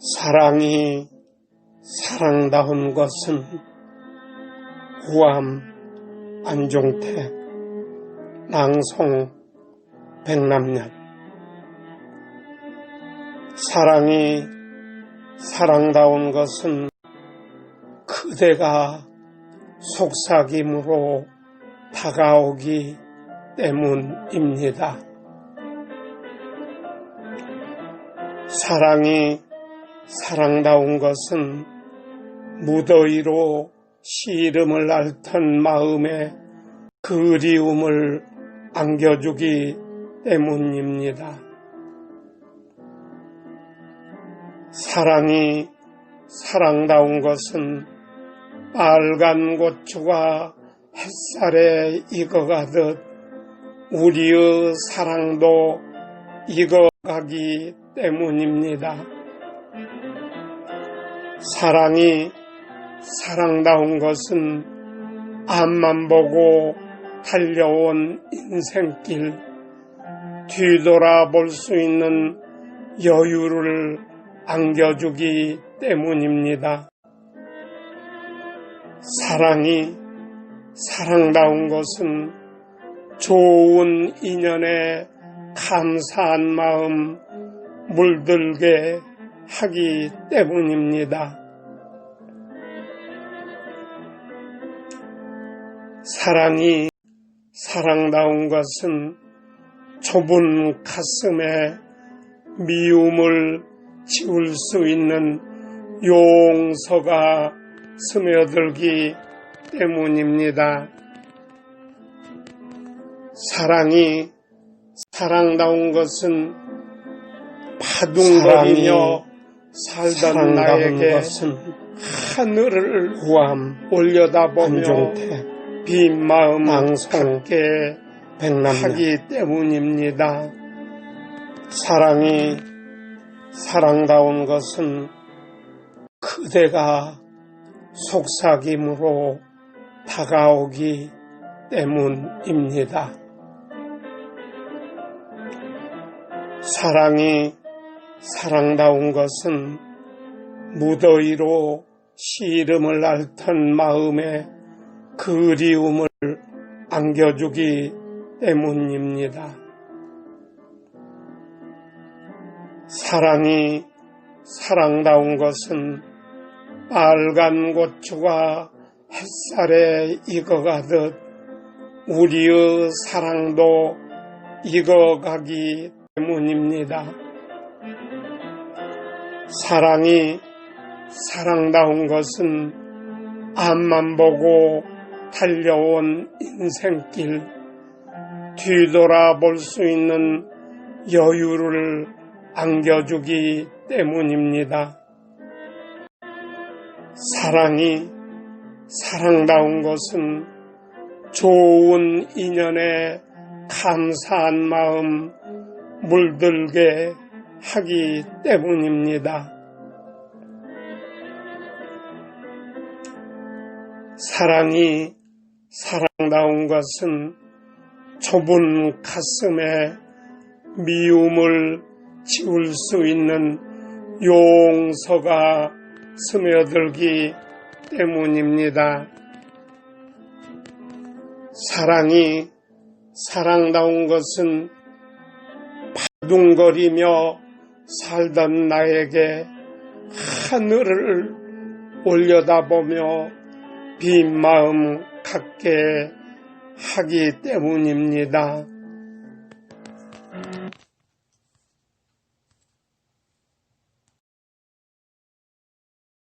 사랑이 사랑다운 것은 후암 안종택 낭송 백남년 사랑이 사랑다운 것은 그대가 속삭임으로 다가오기 때문입니다. 사랑이 사랑다운 것은 무더위로 시름을 앓던 마음에 그리움을 안겨주기 때문입니다. 사랑이 사랑다운 것은 빨간 고추가 햇살에 익어가듯 우리의 사랑도 익어가기 때문입니다. 사랑이 사랑다운 것은 앞만 보고 달려온 인생길 뒤돌아볼 수 있는 여유를 안겨주기 때문입니다. 사랑이 사랑다운 것은 좋은 인연에 감사한 마음 물들게 하기 때문입니다. 사랑이 사랑다운 것은 좁은 가슴에 미움을 지울 수 있는 용서가 스며들기 때문입니다. 사랑이 사랑다운 것은 파둥거리며 살던 나에게 것은 하늘을 후암 올려다보며 빈 마음 함께 백남년 하기 때문입니다. 사랑이 사랑다운 것은 그대가 속삭임으로 다가오기 때문입니다. 사랑이 사랑다운 것은 무더위로 시름을 앓던 마음에 그리움을 안겨주기 때문입니다. 사랑이 사랑다운 것은 빨간 고추가 햇살에 익어가듯 우리의 사랑도 익어가기 때문입니다. 사랑이 사랑다운 것은 앞만 보고 달려온 인생길 뒤돌아볼 수 있는 여유를 안겨주기 때문입니다. 사랑이 사랑다운 것은 좋은 인연에 감사한 마음 물들게 하기 때문입니다. 사랑이 사랑다운 것은 좁은 가슴에 미움을 지울 수 있는 용서가 스며들기 때문입니다. 사랑이 사랑다운 것은 파둥거리며 살던 나에게 하늘을 올려다보며 빈 마음 갖게 하기 때문입니다.